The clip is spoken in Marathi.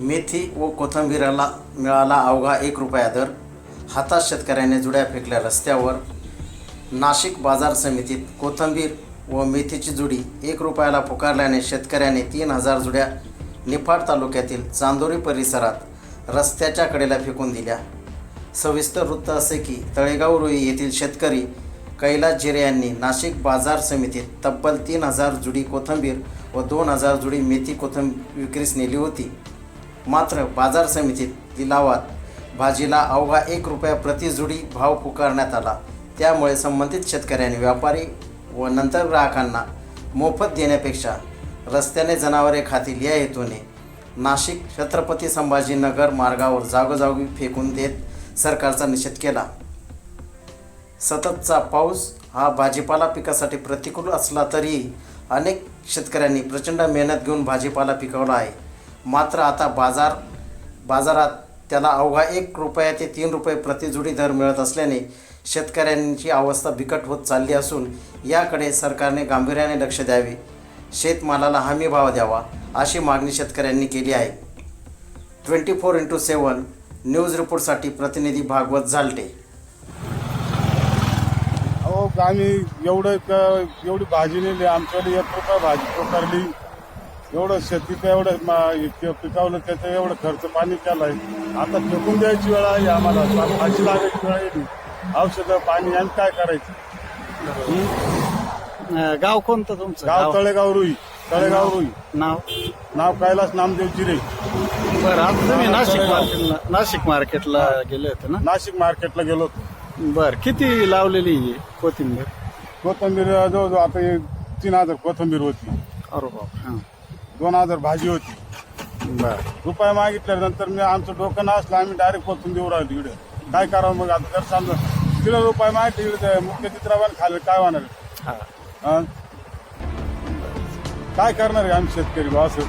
मेथी व कोथंबीराला मिळाला अवघा एक रुपया दर. हातात शेतकऱ्याने जुड्या फेकल्या रस्त्यावर. नाशिक बाजार समितीत कोथिंबीर व मेथीची जुडी एक रुपयाला पुकारल्याने शेतकऱ्याने तीन हजार जुड्या निफाड तालुक्यातील चांदोरी परिसरात रस्त्याच्या कडेला फेकून दिल्या. सविस्तर वृत्त असे की तळेगाव रुई येथील शेतकरी कैलास जिरे यांनी नाशिक बाजार समितीत तब्बल तीन हजार जुडी कोथिंबीर व दोन हजार जुडी मेथी कोथंबीर विक्रीस नेली होती. मात्र बाजार समितीत लिलावात भाजीला अवघा एक रुपया प्रति जुडी भाव पुकारण्यात आला. त्यामुळे संबंधित शेतकऱ्यांनी व्यापारी व नंतर ग्राहकांना मोफत देण्यापेक्षा रस्त्याने जनावरे खातील या हेतूने नाशिक छत्रपती संभाजीनगर मार्गावर जागोजागी फेकून देत सरकारचा निषेध केला. सततचा पाऊस हा भाजीपाला पिकासाठी प्रतिकूल असला तरी अनेक शेतकऱ्यांनी प्रचंड मेहनत घेऊन भाजीपाला पिकवला आहे. मात्र आता बाजार बाजारात त्याला अवघा एक रुपया ते तीन रुपये प्रतिजुडी दर मिळत असल्याने शेतकऱ्यांची अवस्था बिकट होत चालली असून याकडे सरकारने गांभीर्याने लक्ष द्यावे. शेतमालाला हमी भाव द्यावा अशी मागणी शेतकऱ्यांनी केली आहे. Twenty four into seven news रिपोर्टसाठी प्रतिनिधी भागवत झालटे. अहो आम्ही एवढं एवढी भाजी नेली आमच्याकडे एक रुपया भाजी पोकारली एवढं शेतीचं एवढं मा- पिकावलं त्याचं एवढं खर्च पाणी केलाय आता फेकून द्यायची वेळ आहे आम्हाला भाजी लागायची वेळ येईल औषधं पाणी आणि काय करायचं? अं, गाव कोणतं तुमचं? गाव तळेगाव रुई. तळेगाव रुई. नाव? नाव कैलास नामदेव जिरे. बरं आता तुम्ही नाशिक मार्केटला नाशिक मार्केटला गेले होते ना? नाशिक मार्केटला गेलो होतो. बर किती लावलेली ही कोथिंबीर? कोथंबीर जवळजवळ आता हे तीन हजार कोथंबीर होती. अरे बाप हां. दोन हजार भाजी होती. बर. रुपये मागितल्यानंतर मी आमचं डोकं नसलं आम्ही डायरेक्ट पोचून देऊ राहिलो इकडे. काय करावं मग आता जर समजा किलो रुपये मागितले इकडे ते मुख्य चित्राबान खाल्लं काय होणार? काय करणार आहे आम्ही शेतकरी बा असं?